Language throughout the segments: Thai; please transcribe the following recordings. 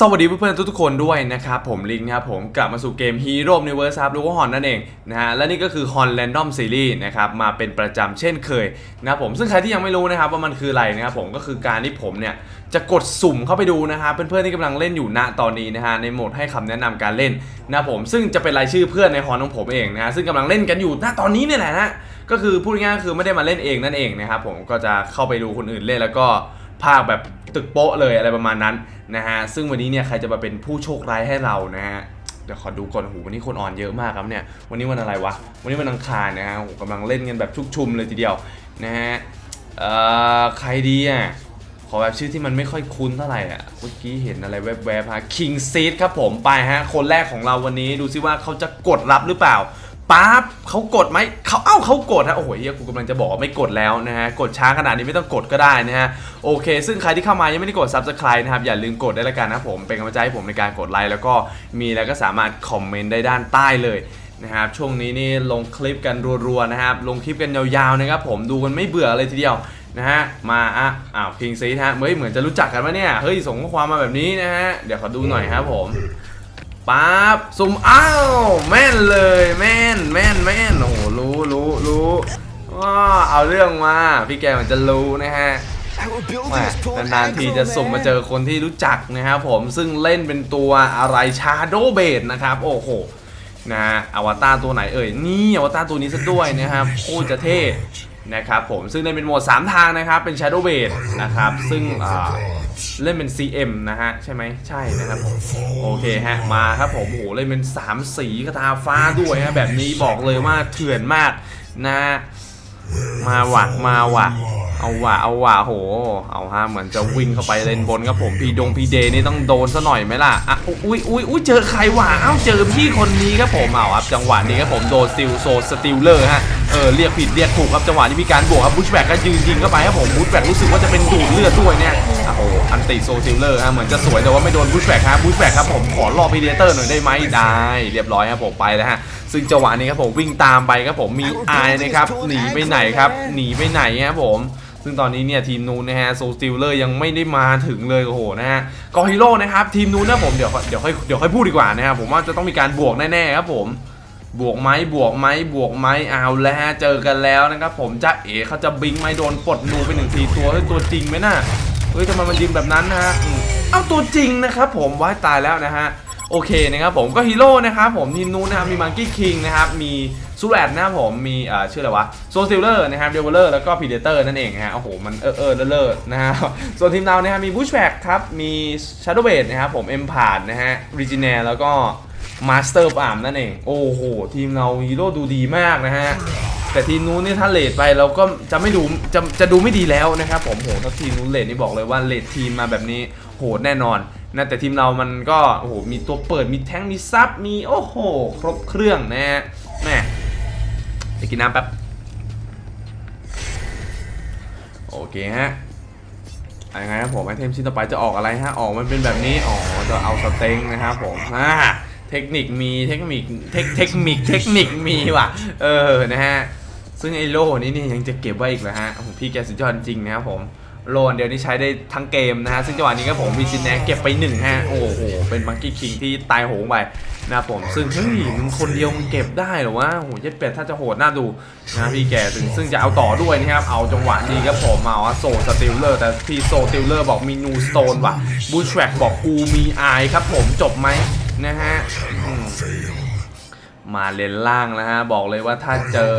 สวัสดีเพื่อนๆทุกๆคนด้วยนะครับผมลิงนะครับผมกลับมาสู่เกม Hero Universe ครับหรือว่าฮอนนั่นเองนะฮะและนี่ก็คือ Hon Random Series นะครับมาเป็นประจำเช่นเคยนะครับผมซึ่งใครที่ยังไม่รู้นะครับว่ามันคืออะไรนะครับผมก็คือการที่ผมเนี่ยจะกดสุ่มเข้าไปดูนะครับเพื่อนๆที่กำลังเล่นอยู่ณตอนนี้นะฮะในโหมดให้คำแนะนำการเล่นนะครับผมซึ่งจะเป็นรายชื่อเพื่อนในฮอนของผมเองนะฮะซึ่งกำลังเล่นกันอยู่ณตอนนี้เนี่ยแหละนะก็คือพูดง่ายๆคือไม่ได้มาเล่นเองนั่นเองนะครับผมก็จะเข้าไปดูคนอื่นเล่นแล้วก็ภาคแบบ ตึกโป๊ะเลยอะไรประมาณนั้นนะฮะซึ่งวันนี้เนี่ยใครจะมาเป็นผู้โชคร้ายให้เรานะฮะเดี๋ยวขอดูก่อนโอ้โหวันนี้คนอ่อนเยอะมากครับเนี่ยวันนี้วันอะไรวะวันนี้วันอังคารนะฮะโหกำลังเล่นกันแบบชุกชุมเลยทีเดียวนะฮะเอ่อใครดีอะขอแบบชื่อที่มันไม่ค่อยคุ้นเท่าไหร่อะเมื่อกี้เห็นอะไรแวบๆฮะ King Seed ครับผมไปฮะคนแรกของเราวันนี้ดูซิว่าเขาจะกดรับหรือเปล่า ปั๊บเขากดไหมเขาเอ้าเขากดฮะโอ้โหเฮียกูกำลังจะบอกไม่กดแล้วนะฮะกดช้าขนาดนี้ไม่ต้องกดก็ได้นะฮะโอเค ซึ่งใครที่เข้ามายังไม่ได้กด subscribe นะครับอย่าลืมกดได้ละกันนะผมเป็นกำลังใจให้ผมในการกดไลค์แล้วก็มีแล้วก็สามารถคอมเมนต์ได้ด้านใต้เลยนะครับช่วงนี้นี่ลงคลิปกันรัวๆนะครับลงคลิปกันยาวๆนะครับผมดูกันไม่เบื่อเลยทีเดียวนะฮะมาอะอ้าวพิงซีฮะเฮ้ยเหมือนจะรู้จักกันวะเนี่ยเฮ้ยส่งข้อความมาแบบนี้นะฮะเดี๋ยวขอดูหน่อยครับผม ปั๊บสุ่มอ้าวแม่นเลยแม่นแม่นแม่นโอ้โหรู้รู้รู้ว้าเอาเรื่องมาพี่แกเหมือนจะรู้นะฮะ Our แห buildings ม pulled นานๆทีจะสุ่มมาเจอคนที่รู้จักนะครับผมซึ่งเล่นเป็นตัวอะไรชาโดเบดนะครับ โอ้โหนะฮะอวตารตัวไหนเอ่ยนี่อวตารตัวนี้ซะด้วยนะครับโคตรจะเท่ นะครับผมซึ่งเล่นเป็นโหมด 3 ทางนะครับ เป็น Shadow b a d นะครับ ซึ่งเล่นเป็น CM นะฮะ ใช่ไหมใช่นะครับผมโอเคฮะ มาครับผมโอ้โหเล่นเป็น 3 สีกระตาฟ้าด้วยฮะ แบบนี้บอกเลยว่าเถื่อนมากนะมาหวักมาหวัก เอาว่ะเอาว่ะโห เอาฮะเหมือนจะวิ่งเข้าไปเลนบนครับผมพีดงพีเดนี่ต้องโดนซะหน่อยไหมล่ะอะอุ้ยอุ้ยอุ้ยเจอใครว่ะเอ้าเจอพี่คนนี้ครับผมเอาครับจังหวะนี้ครับผมโดนซิลโซสติลเลอร์ฮะเออเรียกผิดเรียกถูกครับจังหวะนี้มีการบวกครับบูชแบกก็ยืนยิงเข้าไปครับผมบูชแบกรู้สึกว่าจะเป็นดูดเลือดด้วยเนี่ยอะโหอันติโซติลเลอร์ฮะเหมือนจะสวยแต่ว่าไม่โดนบูชแบกครับบูชแบกครับผมขอรอพีเดเตอร์หน่อยได้ไหมได้เรียบร้อยครับผมไปแล้วฮะซึ่งจังหวะนี้ครับผมวิ่งตามไปครับผมมีอายนะครับหนีไปไหนครับหนีไปไหนครับผม ซึ่งตอนนี้เนี่ยทีมนูนนะฮะโซสติลเลอร์ยังไม่ได้มาถึงเลยโอ้โหนะฮะกอฮิโร่นะครับทีมนูนนะผมเดี๋ยวเดี๋ยวค่อยเดี๋ยวค่อยพูดดีกว่านะครับผมว่าจะต้องมีการบวกแน่ๆครับผมบวกไหมบวกไหมบวกไหมเอาแล้วฮะเจอกันแล้วนะครับผมจะเอ๋เขาจะบิงไหมโดนปลดนูไปหนึ่งทีตัวเฮ้ยตัวจริงไหมน่ะเฮ้ยทำไมมันยิงแบบนั้นนะฮะเอาตัวจริงนะครับผมว้ายตายแล้วนะฮะโอเคนะครับผมก็ฮีโร่นะครับผมทีมนูนนะครับมีมังกี้คิงนะครับมี ซูแรดนะครับผมมีเอ่อชื่ออะไรวะโซซิลเลอร์นะครับเดเวลเลอร์แล้วก็พีเดเตอร์นั่นเองนะฮะโอ้โหมันเออเออเลอะเลอะนะฮะส่วนทีมเรานะครับมีบูชแบกครับมีชาร์โดเบดนะครับผมเอ็มพาดนะฮะริจิเนแล้วก็มาสเตอร์อาร์มนั่นเอง โอ้โห ทีมเราฮีโร่ดูดีมากนะฮะ แต่ทีมนู้นนี่ถ้าเลดไปเราก็จะไม่ดูจะจะดูไม่ดีแล้วนะครับผมโหถ้าทีมนู้นเลดนี่บอกเลยว่าเลดทีมมาแบบนี้โหดแน่นอนนะแต่ทีมเรามันก็โอ้โหมีตัวเปิดมีแท้งมีซับมีโอ้โห ครบเครื่องนะฮะแม่ ไปกินน้ำแป๊บ โอเคฮะอะไรไงครับผมไอเทมชิ้นต่อไปจะออกอะไรฮะ ออกมันเป็นแบบนี้ อ๋อ จะเอาสเต็งนะครับผมอ่าเทคนิคมีเทคนิคเทคเทคนิคเทคนิคมีว่ะ เออ นะฮะ ซึ่งไอโล่นี้นี่ยังจะเก็บไว้อีกเหรอฮะ พี่แกสุดยอดจริงนะครับผม โลนเดียวนี่ใช้ได้ทั้งเกมนะฮะ ซึ่งจังหวะนี้ก็ผมมีซินแนเก็บไปหนึ่งฮะ โอ้โห เป็นมังกี้คิงที่ตายโหงไปนะครับผม ซึ่งเฮ้ยมึงคนเดียวมึงเก็บได้เหรอวะโหเย็ดเป็ดถ้าจะโหดน่าดูนะพี่แกซึ่งซึ่งจะเอาต่อด้วยนะครับ เอาจังหวะนี้ครับผมเอาโซสติลเลอร์ แต่พี่โซสติลเลอร์บอกมีนูสโตนว่ะบูชแวกบอกกูมีไอครับผมจบไหมนะฮะ มาเลนล่างนะฮะ บอกเลยว่าถ้าเจอ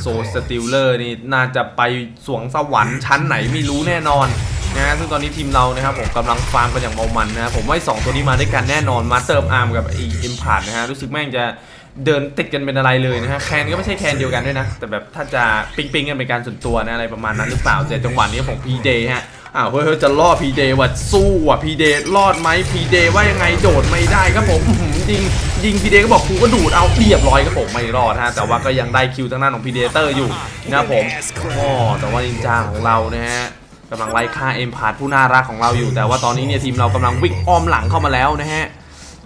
โซสติลเลอร์นี่น่าจะไปสวงสวรรค์ชั้นไหนไม่รู้แน่นอนนะฮะซึ่งตอนนี้ทีมเรานะครับผมกำลังฟาร์มกันอย่างเมามันนะผมว่าสองตัวนี้มาด้วยกันแน่นอนมาเติมอาร์มกับไอเอ็มพาดนะฮะรู้สึกแม่งจะเดินติดกันเป็นอะไรเลยนะฮะแคนก็ไม่ใช่แคนเดียวกันด้วยนะ แต่แบบถ้าจะปิงปิงๆกันเป็นการส่วนตัวนะอะไรประมาณนั้นหรือเปล่าแต่จังหวะนี้ผมพีเดฮะอ้าวเฮ้ยเฮ้ยจะล่อพีเดว่ะสู้ว่ะพีเดรอดไหมพีเดว่ายังไงโดดไม่ได้ครับผม ยิงยิงพีเดก็บอกกูก็ดูดเอาเรียบร้อยครับผมไม่รอดฮะแต่ว่าก็ยังได้คิวทางด้านของพีเดเตอร์อยู่นะผมอ๋อแต่ว่านินจาของเรานะฮะกำลังไล่ฆ่าเอ็มพาร์ทผู้น่ารักของเราอยู่ แต่ว่าตอนนี้เนี่ยทีมเรากำลังวิ่งอ้อมหลังเข้ามาแล้วนะฮะ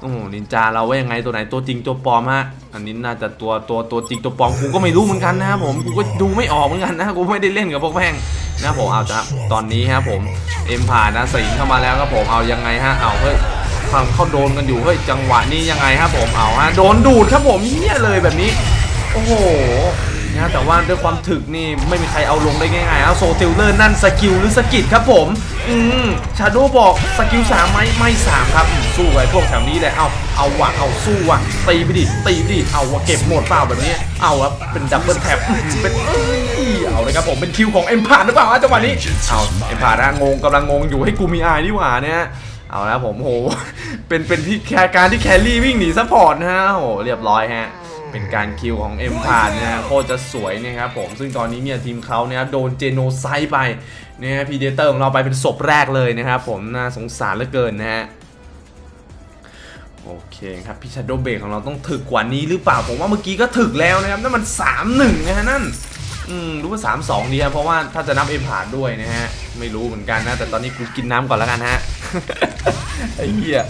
โอ้นินจาเราว่ายังไงตัวไหนตัวจริงตัวปลอมฮะอันนี้น่าจะตัวตัวตัวจริงตัวปลอมกูก็ไม่รู้เหมือนกันนะครับผมกูก็ดูไม่ออกเหมือนกันนะกูไม่ได้เล่นกับพวกแม่งนะผมเอาจ้ะตอนนี้ฮะผมเอ็มผ่านนะสิงเข้ามาแล้วครับผมเอายังไงฮะเอาเฮ้ย ฟังเข้าโดนกันอยู่เฮ้ยจังหวะนี้ยังไงครับผมเอาฮะโดนดูดครับผมเฮี้ยเลยแบบนี้ โอ้โหนะแต่ว่าด้วยความถึกนี่ไม่มีใครเอาลงได้ง่ายๆเอาโซติลเลอร์นั่นสกิลหรือสกิดครับผม อืมชาโดบอกสกิลสามไหมไม่สามครับสู้ไอ้พวกแถวนี้แหละเอาเอาวะเอาสู้วะตีไปดิตีไปดิเอาวะเก็บหมดเปล่าแบบนี้ เอาวะเป็นดับเบิลแท็บเป็นเอ้ยเอาเลยครับผมเป็นคิวของเอ็มพาร์หรือเปล่าจังหวะนี้เอาเอ็มพาร์นะงงกำลังงงอยู่ให้กูมีอายนี่หว่าเนี่ย เอาแล้วผมโห เป็นเป็นที่แคร์การที่แครี่วิ่งหนีซัพพอร์ตนะฮะโหเรียบร้อยฮะ เป็นการคิวของเอ็มพาร์นะฮะโคตรจะสวยนะครับผมซึ่งตอนนี้เนี่ยทีมเขาเนี่ยโดนเจโนไซด์ไปนะฮะพีเดเตอร์ของเราไปเป็นศพแรกเลยนะครับผมน่าสงสารเหลือเกินนะฮะโอเคครับพี่ชาโดเบรกของเราต้องถึกกว่านี้หรือเปล่าผมว่าเมื่อกี้ก็ถึกแล้วนะครับนั่นมัน 3-1 นะฮะนั่นอืมรู้ว่า3-2ดีครับเพราะว่าถ้าจะนับเอ็มผ่านด้วยนะฮะ ไม่รู้เหมือนกันนะ แต่ตอนนี้กูกินน้ำก่อนแล้วกันฮะ ไอ้เหี้ย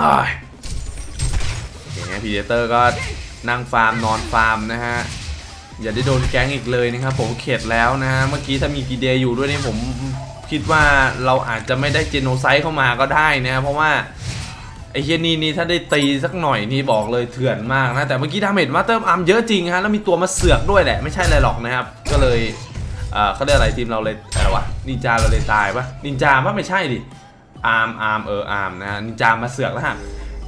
อ้ายโอเคฮะพีเดเตอร์ก็นั่งฟาร์มนอนฟาร์มนะฮะ อย่าได้โดนแก๊งอีกเลยนะครับผมเข็ดแล้วนะฮะ เมื่อกี้ถ้ามีพีเดอยู่ด้วยเนี่ยผมคิดว่าเราอาจจะไม่ได้เจโนไซด์เข้ามาก็ได้นะเพราะว่าไอ้เฮียนี่นี่ถ้าได้ตีสักหน่อยนี่บอกเลยเถื่อนมากนะ แต่เมื่อกี้ดาเมจมาเติมอาร์มเยอะจริงฮะแล้วมีตัวมาเสือกด้วยแหละ ไม่ใช่อะไรหรอกนะครับ ก็เลยเอ่อเขาเรียกอะไรทีมเราเลยอะไรวะ นินจาเราเลยตายปะนินจาปะไม่ใช่ดิอาร์มอาร์มเอออาร์มนะนินจามาเสือกแล้วฮะ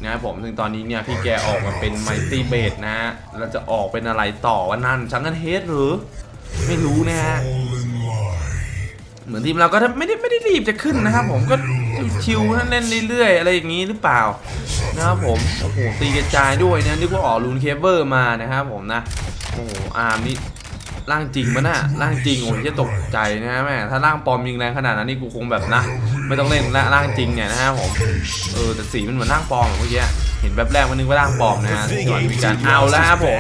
นะครับผมซึ่งตอนนี้เนี่ยพี่แกออกมาเป็นไมตี้เบดนะฮะแล้วจะออกเป็นอะไรต่อวะนั่นชังกันเฮดหรือ ไม่รู้นะฮะเหมือนทีมเราก็ไม่ได้ไม่ได้รีบจะขึ้นนะครับผมก็ชิวๆนั่นเล่นเรื่อยๆ อะไรอย่างนี้หรือเปล่านะครับผมโอ้โหตีกระจายด้วยนะนึกว่าออกลูนเคเบิลมานะครับผมนะโอ้โหอาร์มนี่ ร่างจริงมะน่ะร่างจริงโอ้ยจะตกใจนะแม่ถ้าร่างปลอมยิงแรงขนาดนั้นนี่กูคงแบบนะไม่ต้องเล่นร่างจริงเนี่ยนะฮะผมเออแต่สีมันเหมือนร่างปลอมอะเมื่อกี้เห็นแบบแรกมันนึกว่าร่างปลอมนะฮะก่อนมีการเอาแล้วครับผม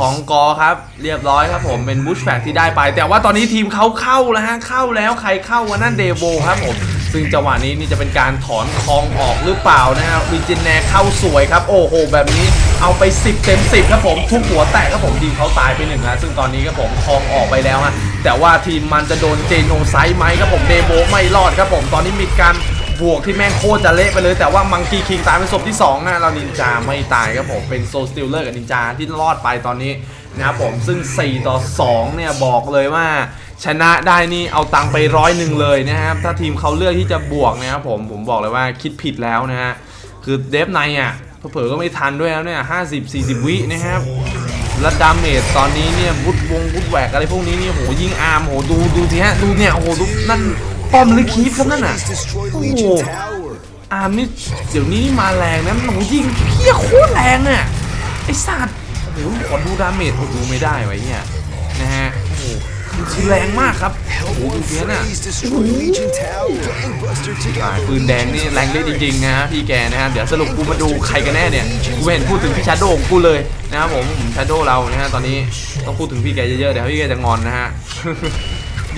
ของกอครับ เรียบร้อยครับผมเป็นบูชแฟกที่ได้ไป แต่ว่าตอนนี้ทีมเขาเข้าแล้วฮะเข้าแล้วใครเข้าวันนั่นเดโวครับผม ซึ่งจังหวะนี้นี่จะเป็นการถอนคองออกหรือเปล่านะฮะวิจินแนเข้าสวยครับ โอ้โห แบบนี้เอาไป 10 เต็ม 10 ครับผมทุกหัวแตกครับผมทีมเขาตายไปหนึ่งนะซึ่งตอนนี้ครับผมคองออกไปแล้วฮะแต่ว่าทีมมันจะโดนเจโนไซด์ไหมครับผมเดโบไม่รอดครับผมตอนนี้มีการบวกที่แม่งโคตรจะเละไปเลยแต่ว่ามังกีคิงตายเป็นศพที่2นะเรานินจาไม่ตายครับผมเป็นโซสติลเลอร์กับนินจาที่รอดไปตอนนี้นะครับผมซึ่ง 4 ต่อ 2 เนี่ยบอกเลยว่า ชนะได้นี่เอาตังไปร้อยหนึ่งเลยนะครับถ้าทีมเขาเลือกที่จะบวกนะครับผมผมบอกเลยว่าคิดผิดแล้วนะฮะคือเดฟไนอะเผลอก็ไม่ทันด้วยแล้วเนี่ยห้าสิบสี่สิบวินะครับแล้วดาเมจตอนนี้เนี่ยวุดวงวุดแหวกอะไรพวกนี้นี่โหยิงอาร์มโหดูดูสิฮะดูเนี่ยโอ้โหดูนั่นป้อมหรือคีฟครับนั่นน่ะโอ้โหอาร์มนี่เดี๋ยวนี้นี่มาแรงนะหยิงเพี้ยโคตรแรงอะไอสัตว์โอ้โหขอดูดาเมจโอ้โหดูไม่ได้ไว้เนี่ยนะฮะโอ้โห คือแรงมากครับโอ้โหดูเพี้ยน่ะอ่ปืนแดงนี่แรงเล่นจริงๆนะฮะพี่แกนะฮะเดี๋ยวสรุปกูมาดูใครกันแน่เนี่ยกูเห็นพูดถึงพี่ชาโดของกูเลยนะครับผมชาโดเรานะฮะตอนนี้ต้องพูดถึงพี่แกเยอะๆเดี๋ยวพี่แกจะงอนนะฮะ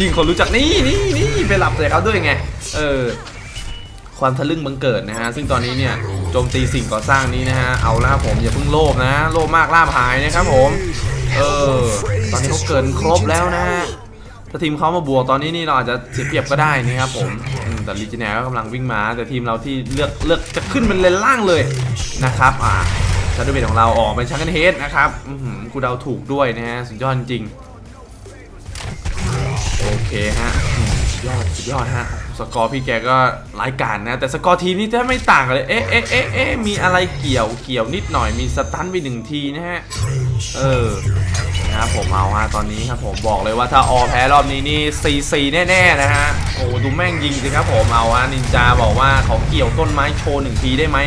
ยิงคนรู้จักนี่นี่นี่ไปหลับใส่เขาด้วยไงเออความทะลึ่งบังเกิดนะฮะ ซึ่งตอนนี้เนี่ยโจมตีสิ่งก่อสร้างนี้นะฮะ เอาละครับผมอย่าเพิ่งโลภนะ โลภมากล่าหายนะครับผม เออ ตอนนี้เขาเกินครบแล้วนะฮะ ถ้าทีมเขามาบวกตอนนี้นี่เราอาจจะเสียเปรียบก็ได้นะครับผมอืมแต่ลีเจเนียก็กำลังวิ่งมาแต่ทีมเราที่เลือกเลือกจะขึ้นเป็นเลนล่างเลยนะครับ อ่าชาร์ดเบของเราออกเป็นชังกันเฮดนะครับอือหือกูเดาถูกด้วยนะฮะสุดยอดจริง โอเคฮะอืมสุดยอดสุดยอดฮะ สกอร์พี่แกก็ร้ายกาจนะ แต่สกอร์ทีมนี่แทบไม่ต่างกันเลย เอ๊ะเอ๊ะเอ๊ะเอ๊ะมีอะไรเกี่ยวเกี่ยวนิดหน่อยมีสตันไปหนึ่งทีนะฮะ เออ นะครับผมเอาฮะตอนนี้ครับผมบอกเลยว่าถ้าออแพ้รอบนี้นี่4 4แน่ๆนะฮะโอ้ดูแม่งยิงสิครับผมเอาฮะนินจาบอกว่าเขาเกี่ยวต้นไม้โชว์หนึ่งทีได้ไหม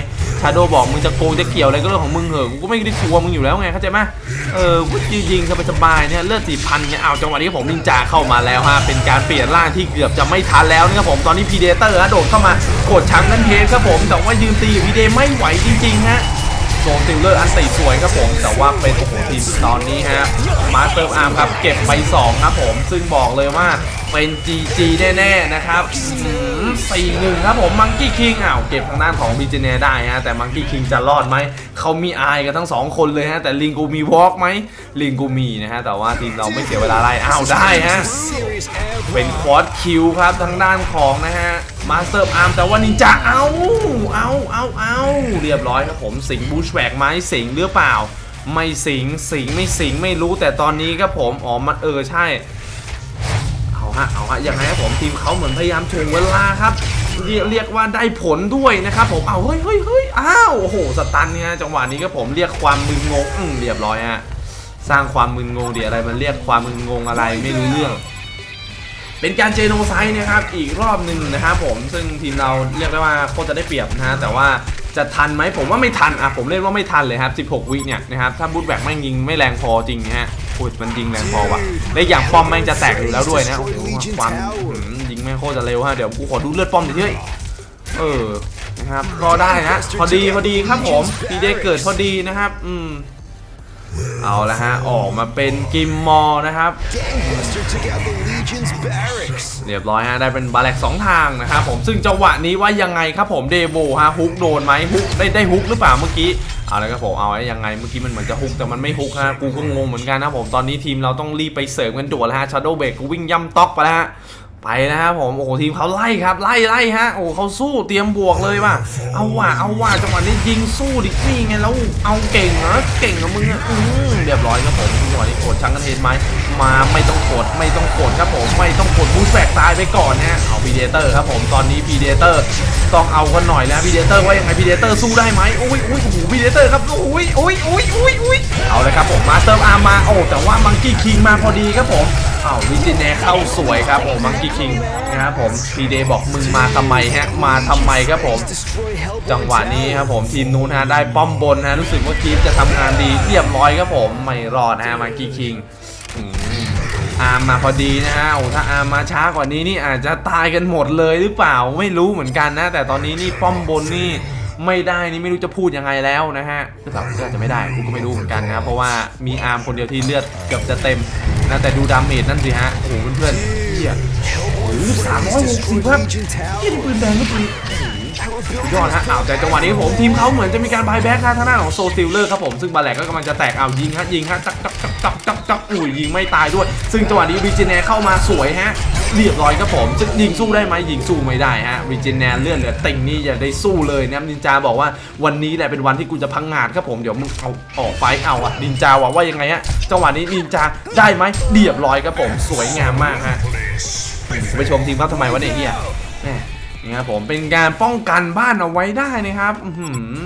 ชาโดบอกมึงจะโกงจะเกี่ยวอะไรก็เรื่องของมึงเหอะกูก็ไม่ได้กลัวมึงอยู่แล้วไงเข้าใจไหมเออกูยิงยิงสบายๆเนี่ยเลือดสี่พันเนี่ยเอาจังหวะนี้ผมนินจาเข้ามาแล้วฮะเป็นการเปลี่ยนร่างที่เกือบจะไม่ทันแล้วนะครับผมตอนนี้พีเดเตอร์ฮะโดดเข้ามากดชังนั่นเทสครับผมแต่ว่ายืนตีอยู่พีเดไม่ไหวจริงๆฮะ โซติลเลอร์อันติสวยครับผม แต่ว่าเป็นโอ้โหทีมตอนนี้ฮะมาสเตอร์อาร์มครับเก็บไป 2 ครับผม ซึ่งบอกเลยว่าเป็น GG แน่ ๆ นะครับสี่หนึ่งครับผมมังกี้คิงอ้าวเก็บทางด้านของบีเจเนได้ฮะแต่มังกี้คิงจะรอดไหม เขามีอายกันทั้งสองคนเลยฮะ แต่ลิงกูมีวอล์กไหมลิงกูมีนะฮะ แต่ว่าทีมเราไม่เสียเวลาไล่อ้าวได้ฮะเป็นควอดคิวครับทางด้านของนะฮะ มาสเตอร์อาร์มแต่ว่านินจาเอาเอาเอาเอาเรียบร้อยครับผมสิงบูชแวกไหมสิงหรือเปล่า ไม่สิงสิงไม่สิงไม่รู้แต่ตอนนี้ครับผมอ๋อมันเออใช่เอาฮะเอาฮะยังไงครับผมทีมเขาเหมือนพยายามถ่วงเวลาครับเรียกเรียกว่าได้ผลด้วยนะครับผมเอาเฮ้ยเฮ้ยเฮ้ยอ้าวโอ้โหสตันเนี่ยจังหวะนี้ครับผมเรียกความมึนงงเรียบร้อยฮะสร้างความมึนงงเดี๋ยวอะไรมันเรียกความมึนงงอะไรไม่รู้เรื่อง เป็นการเจโนไซด์นะครับอีกรอบหนึ่งนะครับผมซึ่งทีมเราเรียกได้ว่าโคตรจะได้เปรียบนะฮะแต่ว่าจะทันไหมผมว่าไม่ทันอะผมเล่นว่าไม่ทันเลยครับ 16 วิเนี่ยนะครับถ้าบูทแบกไม่งยิงไม่แรงพอจริงนะฮะพูดมันยิงแรงพอว่ะและอย่างป้อมแม่งจะแตกอยู่แล้วด้วยนะโอ้โหความยิงแม่งโคตรจะเร็วฮะเดี๋ยวกูขอดูเลือดป้อมหน่อยเถอะเออนะครับรอได้นะพอดีพอดีครับผมพีเดเกิดพอดีนะครับ อืมเอาละฮะออกมาเป็นกิมมอนะครับ Together Legion's barracks. เรียบร้อยฮะ ได้เป็นบาแลกสองทางนะครับผมซึ่งจังหวะนี้ว่ายังไงครับผมเดโบฮะฮุกโดนไหมฮุกได้ได้ฮุกหรือเปล่าเมื่อกี้เอาล้วครับผมเอาไว้ยังไงเมื่อกี้มันเหมือนจะฮุกแต่มันไม่ฮุกฮะกูก็งงเหมือนกันนะผมตอนนี้ทีมเราต้องรีบไปเสริมกันด่วนแล้วฮะชาร์โดเบรกกูวิ่งย่ำต๊อกไปแล้วฮะไปนะครับผมโอ้โหทีมเขาไล่ครับไล่ไล่ฮะโอ้เขาสู้เตรียมบวกเลยว่ะเอาว่ะเอาว่ะจังหวะนี้ยิงสู้ดินี่ไงแล้วเอาเก่งเหรอเก่งกับมึงอะอืมเรียบร้อยครับผมจังหวะนี้โกดชังกันเทนไหม มาไม่ต้องกดไม่ต้องกดครับผมไม่ต้องกดบูสแบกตายไปก่อนนะฮะเอาพีเดเตอร์ครับผมตอนนี้พีเดเตอร์ต้องเอากันหน่อยแล้วพีเดเตอร์ว่ายังไงพีเดเตอร์สู้ได้ไหมอุ้ยอุ้ยโอ้โหพีเดเตอร์ครับอุ้ยอุ้ยอุ้ยอุ้ยอุ้ยเอาเลยครับผมมาสเตอร์อาร์มาโอ้แต่ว่ามังกี้คิงมาพอดีครับผมอ้าววิจิเน่เข้าสวยครับผมมังกี้คิงนะครับผมพีเดบอกมึงมาทำไมฮะมาทำไมครับผม จังหวะนี้ครับผมทีมนู้นฮะได้ป้อมบนฮะรู้สึกว่าทีมจะทำงานดีเรียบร้อยครับผมไม่รอดฮะมากี้คิง อาร์มมาพอดีนะฮะ โอ้ถ้าอาร์มมาช้ากว่านี้นี่อาจจะตายกันหมดเลยหรือเปล่าไม่รู้เหมือนกันนะ แต่ตอนนี้นี่ป้อมบนนี่ไม่ได้นี่ไม่รู้จะพูดยังไงแล้วนะฮะหรือเปล่าก็อาจจะไม่ได้กูก็ไม่รู้เหมือนกันนะเพราะว่ามีอาร์มคนเดียวที่เลือดเกือบจะเต็มนะแต่ดูดาเมจนั่นสิฮะโอ้โหเพื่อนๆเฮียโอ้สามร้อยหกสิบครับเฮียปืนแดงก็ปืนยอดฮะอ้าวแต่จังหวะนี้ผมทีมเขาเหมือนจะมีการบายแบ็กนะทางด้านของโซซิลเลอร์ครับผมซึ่งบาแลกก็กำลังจะแตกเอายิงฮะยิงฮะจักจัก จักจักจักจักอุ้ยยิงไม่ตายด้วย ซึ่งจังหวะนี้วิจิเนเข้ามาสวยฮะเรียบร้อยครับผมซึ่งยิงสู้ได้ไหมยิงสู้ไม่ได้ฮะวิจิเนเลื่อนเหลือติงนี่อย่าได้สู้เลยนะนินจาบอกว่าวันนี้แหละเป็นวันที่กูจะพังงาดครับผมเดี๋ยวมึงเอาออกไฟเอาอะนินจาว่าว่ายังไงฮะจังหวะนี้นินจาได้ไหมเรียบร้อยครับผมสวยงามมากฮะไปชมทีมเขาทำไมวะเนี่ยเฮียนี่ครับผมเป็นการป้องกันบ้านเอาไว้ได้นะครับ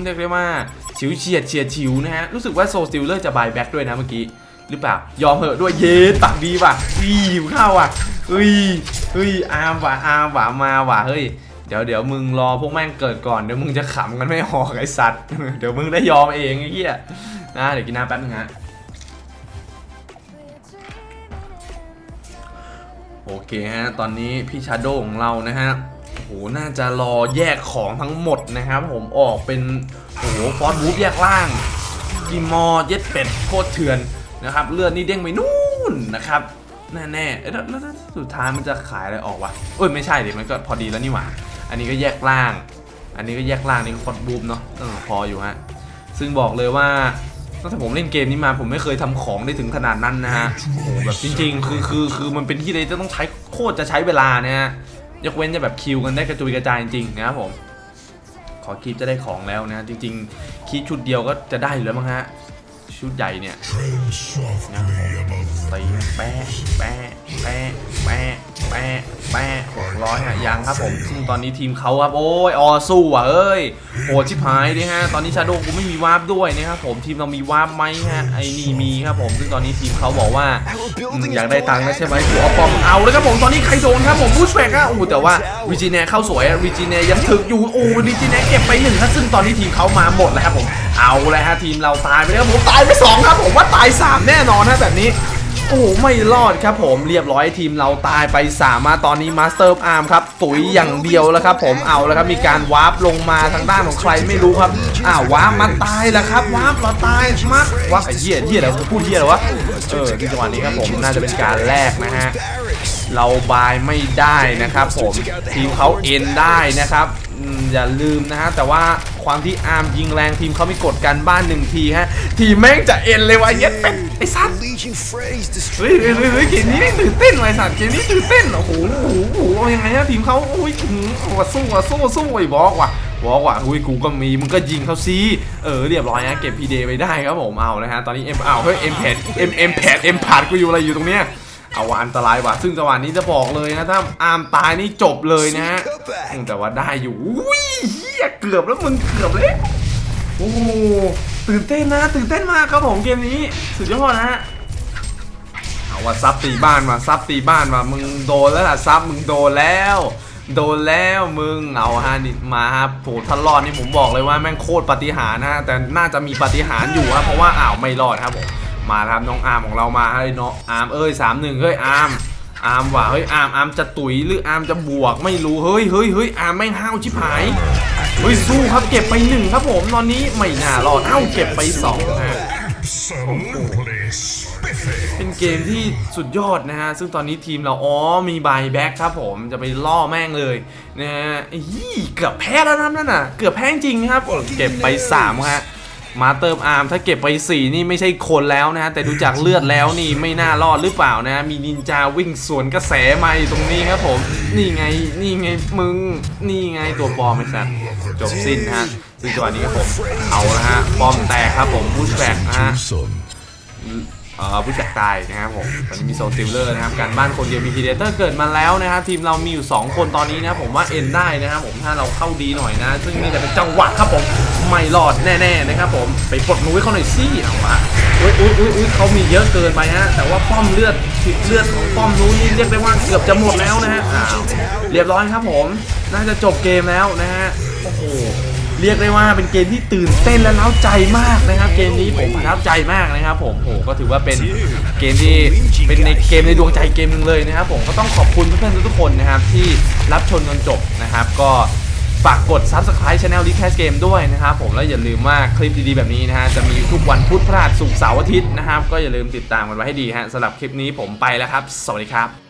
เรียกได้ว่าฉิวเฉียดเฉียดฉิวนะฮะรู้สึกว่าโซสติลเลอร์จะบายแบ็กด้วยนะเมื่อกี้ หรือเปล่า ยอมเหอะด้วยเย็ดปากดีว่ะอีหิวข้าวว่ะเฮ้ยเฮ้ยอามว่ะอามว่ะมาว่ะเฮ้ยเดี๋ยวเดี๋ยวมึงรอพวกแม่งเกิดก่อนเดี๋ยวมึงจะขำกันไม่ออกไอสัตว์เดี๋ยวมึงได้ยอมเองไอ้เหี้ยนะเดี๋ยวกินน้ำแป๊บนึงฮะโอเคฮะตอนนี้พี่ชาโดของเรานะฮะโอ้โหน่าจะรอแยกของทั้งหมดนะครับ ผมออกเป็นโอ้โหฟอสบูฟแยกล่างกิมอเย็ดเป็ดโคตรเถื่อน นะครับเลือดนี่เด้งไปนู่นนะครับแน่ๆแล้วแล้วสุดท้ายมันจะขายอะไรออกวะเอ้ยไม่ใช่ดิมันก็พอดีแล้วนี่หว่า อันนี้ก็แยกล่าง อันนี้ก็แยกล่างนี่ก็ฟอสบูฟเนาะเออพออยู่ฮะซึ่งบอกเลยว่าตั้งแต่ผมเล่นเกมนี้มาผมไม่เคยทำของได้ถึงขนาดนั้นนะฮะโอ้โหแบบจริงๆ คือคือคือมันเป็นที่เลยจะต้องใช้โคตรจะใช้เวลานะฮะยกเว้นจะแบบคิวกันได้กระจุยกระจายจริงๆนะครับผม ขอคลิปจะได้ของแล้วนะจริง ๆคลิปชุดเดียวก็จะได้อยู่แล้วมั้งฮะ ชุดใหญ่เนี่ยตีแปะแปะแปะแปะแปะแปะหกร้อยฮะยังครับผมซึ่งตอนนี้ทีมเขาครับโอ้ยออสู้อะเอ้ยโหดชิบหายดิฮะตอนนี้ชาโดกูไม่มีวาร์ปด้วยนะครับผมทีมเรามีวาร์ปไหมฮะไอ้นี่มีครับผมซึ่งตอนนี้ทีมเขาบอกว่าอืมอยากได้ตังค์นะใช่ไหมหัวปอมเอาแล้วครับผมตอนนี้ใครโดนครับผมบูชแบกอะโอ้แต่ว่าวิจิเน่เข้าสวยอะวิจิเน่ยังถึกอยู่โอ้วิจิเน่เก็บไปหนึ่งครับซึ่งตอนนี้ทีมเขามาหมดแล้วครับผม เอาแล้วฮะทีมเราตายไปแล้วครับผมตายไปสองครับผมว่าตายสามแน่นอนฮะแบบนี้โอ้โหไม่รอดครับผมเรียบร้อยทีมเราตายไปสามมาตอนนี้มาสเตอร์อาร์มครับตุ๋ยอย่างเดียวแล้วครับผมเอาแล้วครับมีการวาร์ปลงมาทางด้านของใครไม่รู้ครับอ้าววาร์ปมาตายแล้วครับวาร์ปเราตายมากวาร์ปไอ้เหี้ยเหี้ยอะไรพูดเหี้ยอะไรวะเออที่จังหวะนี้ครับผมน่าจะเป็นการแลกนะฮะเราบายไม่ได้นะครับผมทีมเขาเอ็นได้นะครับอย่าลืมนะฮะแต่ว่า ความที่อาร์มยิงแรงทีมเขาไม่กดกันบ้านหนึ่งทีฮะ ทีมแม่งจะเอ็นเลยวะเย็ดเป็ดไอ้สัตว์เฮ้ยเฮ้ยเฮ้ยเกมนี้ตื่นเต้นไว้สัตว์เกมนี้ตื่นเต้นโอ้โหโอ้โหโอ้โหเอายังไงฮะทีมเขาอุ้ยหืมว่าสู้ว่าสู้สู้ไอ้บอกว่ะบอกว่ะอุ้ยกูก็มีมึงก็ยิงเขาซีเออเรียบร้อยนะเก็บพีเดไปได้ครับผมเอานะฮะตอนนี้เอ็มเอาเฮ้ยเอ็มแพดเอ็มเอ็มแพดเอ็มพาดกูอยู่อะไรอยู่ตรงเนี้ยเอาว่าอันตรายว่ะซึ่งจังหวะนี้จะบอกเลยนะถ้าอาร์มตายนี่จบเลยนะฮะแต่ว่าได้อยู่อุ้ย ยเกือบแล้วมึงเกือบเลยโอ้โหตื่นเต้นนะ ตื่นเต้นมากครับผมเกมนี้ สุดยอดนะฮะเอาว่าซับตีบ้านมาซับตีบ้านมามึงโดนแล้วล่ะซับมึงโดนแล้ว โดนแล้วมึงเอาฮะนี่มาครับโผถ้ารอดนี่ผมบอกเลยว่าแม่งโคตรปฏิหารนะแต่น่าจะมีปฏิหารอยู่ครับเพราะว่าอ้าวไม่รอดครับผมมาครับน้องอาร์มของเรามาเฮ้น้องอาร์มเอ้ยสามหนึ่งเฮ้ยอาร์มอาร์มว่ะเฮ้ยอาร์มอาร์มจะตุ๋ยหรืออาร์มจะบวกไม่รู้เฮ้ยเฮ้ยเฮ้ยอาร์มไม่งห้าวชิบหาย เฮ้ยสู้ครับเก็บไปหนึ่งครับผมตอนนี้ไม่น่ารอดเอ้าเก็บไปสองฮะ Absolutely spiffy. เป็นเกมที่สุดยอดนะฮะ ซึ่งตอนนี้ทีมเราอ๋อมีบายแบ็กครับผมจะไปล่อแม่งเลยนะฮะยี่เกือบแพ้แล้วนะนั่นน่ะ เกือบแพ้จริงครับเก็บไป3ฮะ มาเติมอาร์มถ้าเก็บไป 4 นี่ไม่ใช่คนแล้วนะฮะ แต่ดูจากเลือดแล้วนี่ไม่น่ารอดหรือเปล่านะ มีนินจาวิ่งสวนกระแสมาอยู่ตรงนี้ครับผม นี่ไงนี่ไงมึง นี่ไงตัวปลอมไอ้สัตว์จบสิ้นฮะซึ่งจังหวะนี้ครับผมเอาละฮะปอมแตกครับผมบูชแบกนะฮะ ผู้จัดตายนะครับผมตอนนี้มีโซซิลเลอร์นะครับการบ้านคนเดียวมีพีเดเตอร์เกิดมาแล้วนะครับทีมเรามีอยู่ 2 คนตอนนี้นะผมว่าเอ็นได้นะครับผมถ้าเราเข้าดีหน่อยนะ ซึ่งนี่จะเป็นจังหวะครับผมไม่รอดแน่ๆนะครับผมไปปลดนุ้ยเขาหน่อยสิเอามาอุ้ยอุ้ยอุ้ยอุ้ยเขามีเยอะเกินไปฮะแต่ว่าป้อมเลือดเลือดของป้อมนุ้ยนี่เรียกได้ว่าเกือบจะหมดแล้วนะฮะเรียบร้อยครับผม น่าจะจบเกมแล้วนะฮะโอ้โห เรียกได้ว่าเป็นเกมที่ตื่นเต้นและเล้าใจมากนะครับ เกมนี้ผมประทับใจมากนะครับ ผมโอ้โหก็ถือว่าเป็นเกมที่เป็นในเกมในดวงใจเกมหนึงเลยนะครับ ผมก็ต้องขอบคุณเพื่อนๆทุกๆคนนะครับ ที่รับชมจนจบนะครับ ก็ฝากกด subscribe channel ลิแคสเกมด้วยนะครับผมแล้วอย่าลืมว่าคลิปดีๆ แบบนี้นะฮะจะมีทุกวันพุธพฤหัสศุกร์เสาร์อาทิตย์นะครับ ก็อย่าลืมติดตามกันไว้ให้ดีฮะสำหรับคลิปนี้ผมไปแล้วครับ สวัสดีครับ